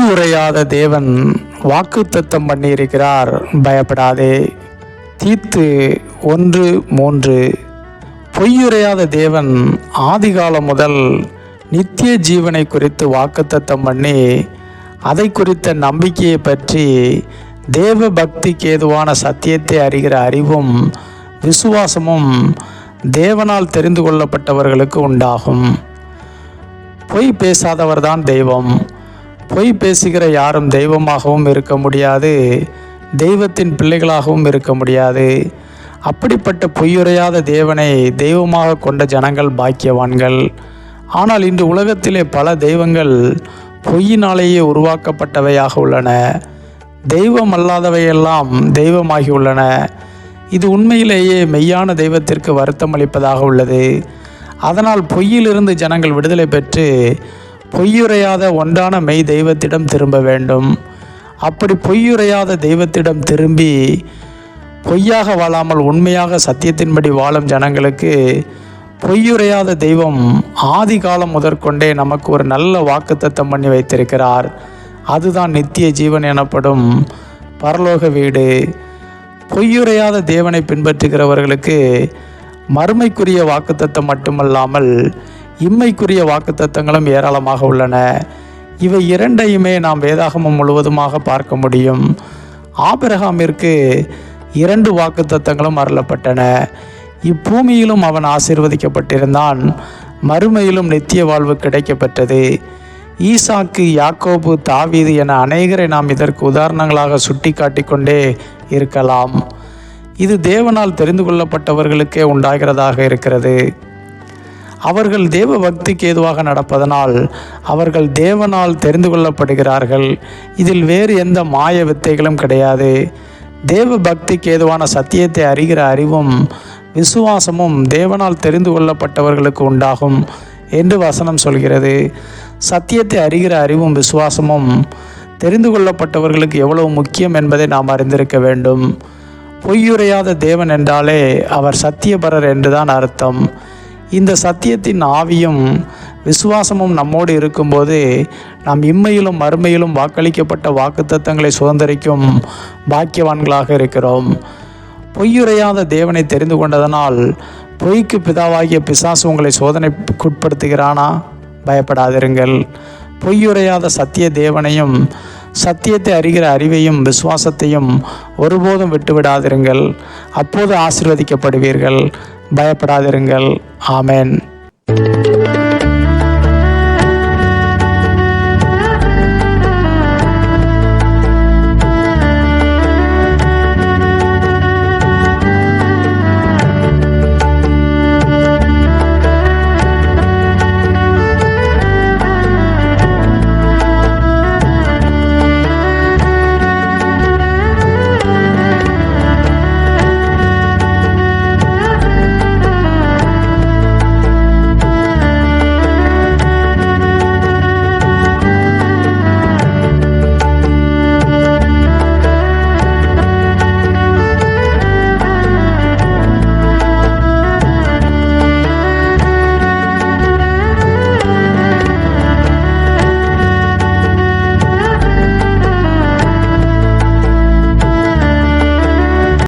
உரையாத தேவன் வாக்கு தத்தம் பண்ணியிருக்கிறார். பயப்படாதே. தீத்து ஒன்று மூன்று. பொய்யுரையாத தேவன் ஆதிகாலம் முதல் நித்திய ஜீவனை குறித்து வாக்குத்தத்தம் பண்ணி அதை குறித்த நம்பிக்கையை பற்றி தேவ பக்திக்கு ஏதுவான சத்தியத்தை அறிகிற அறிவும் விசுவாசமும் தேவனால் தெரிந்து கொள்ளப்பட்டவர்களுக்கு உண்டாகும். பொய் பேசாதவர்தான் தெய்வம். பொய் பேசுகிற யாரும் தெய்வமாகவும் இருக்க முடியாது. தெய்வத்தின் பிள்ளைகளாகவும் இருக்க முடியாது. அப்படிப்பட்ட பொய்யுரையாத தேவனை தெய்வமாக கொண்ட ஜனங்கள் பாக்கியவான்கள். ஆனால் இன்று உலகத்திலே பல தெய்வங்கள் பொய்யினாலேயே உருவாக்கப்பட்டவையாக உள்ளன. தெய்வம் அல்லாதவையெல்லாம் தெய்வமாகி உள்ளன. இது உண்மையிலேயே மெய்யான தெய்வத்திற்கு வருத்தம் அளிப்பதாக உள்ளது. அதனால் பொய்யிலிருந்து ஜனங்கள் விடுதலை பெற்று பொய்யுரையாத ஒன்றான மெய் தெய்வத்திடம் திரும்ப வேண்டும். அப்படி பொய்யுரையாத தெய்வத்திடம் திரும்பி பொய்யாக வாழாமல் உண்மையாக சத்தியத்தின்படி வாழும் ஜனங்களுக்கு பொய்யுரையாத தெய்வம் ஆதி காலம் முதற்கொண்டே நமக்கு ஒரு நல்ல வாக்குத்தத்தம் பண்ணி வைத்திருக்கிறார். அதுதான் நித்திய ஜீவன் எனப்படும் பரலோக வீடு. பொய்யுரையாத தேவனை பின்பற்றுகிறவர்களுக்கு மறுமைக்குரிய வாக்குத்தத்தம் மட்டுமல்லாமல் இம்மைக்குரிய வாக்குத்தத்தங்களும் ஏராளமாக உள்ளன. இவை இரண்டையுமே நாம் வேதாகமம் முழுவதுமாக பார்க்க முடியும். ஆபிரகாமிற்கு இரண்டு வாக்குத்தத்தங்களும் அருளப்பட்டன. இப்பூமியிலும் அவன் ஆசீர்வதிக்கப்பட்டிருந்தான். மறுமையிலும் நித்திய வாழ்வு கிடைக்கப்பெற்றது. ஈசாக்கு யாக்கோபு தாவீது என அநேகரை நாம் இதற்கு உதாரணங்களாக சுட்டி காட்டிக்கொண்டே இருக்கலாம். இது தேவனால் தெரிந்து கொள்ளப்பட்டவர்களுக்கே உண்டாகிறதாக இருக்கிறது. அவர்கள் தேவ பக்திக்கு ஏதுவாக நடப்பதனால் அவர்கள் தேவனால் தெரிந்து கொள்ளப்படுகிறார்கள். இதில் வேறு எந்த மாய வித்தைகளும் கிடையாது. தேவ பக்திக்கு ஏதுவான சத்தியத்தை அறிகிற அறிவும் விசுவாசமும் தேவனால் தெரிந்து கொள்ளப்பட்டவர்களுக்கு உண்டாகும் என்று வசனம் சொல்கிறது. சத்தியத்தை அறிகிற அறிவும் விசுவாசமும் தெரிந்து கொள்ளப்பட்டவர்களுக்கு எவ்வளவு முக்கியம் என்பதை நாம் அறிந்திருக்க வேண்டும். பொய்யுரையாத தேவன் என்றாலே அவர் சத்தியபரர் என்றுதான் அர்த்தம். இந்த சத்தியத்தின் ஆவியும் விசுவாசமும் நம்மோடு இருக்கும்போது நாம் இம்மையிலும் மறுமையிலும் வாக்களிக்கப்பட்ட வாக்குத்தத்தங்களை சுதந்திரிக்கும் பாக்கியவான்களாக இருக்கிறோம். பொய்யுரையாத தேவனை தெரிந்து கொண்டதனால் பொய்க்கு பிதாவாகிய பிசாசு உங்களை சோதனைக்குட்படுத்துகிறானா? பயப்படாதிருங்கள். பொய்யுரையாத சத்திய தேவனையும் சத்தியத்தை அறிகிற அறிவையும் விசுவாசத்தையும் ஒருபோதும் விட்டுவிடாதிருங்கள். அப்போது ஆசிர்வதிக்கப்படுவீர்கள். பயப்படாதிருங்கள். ஆமென்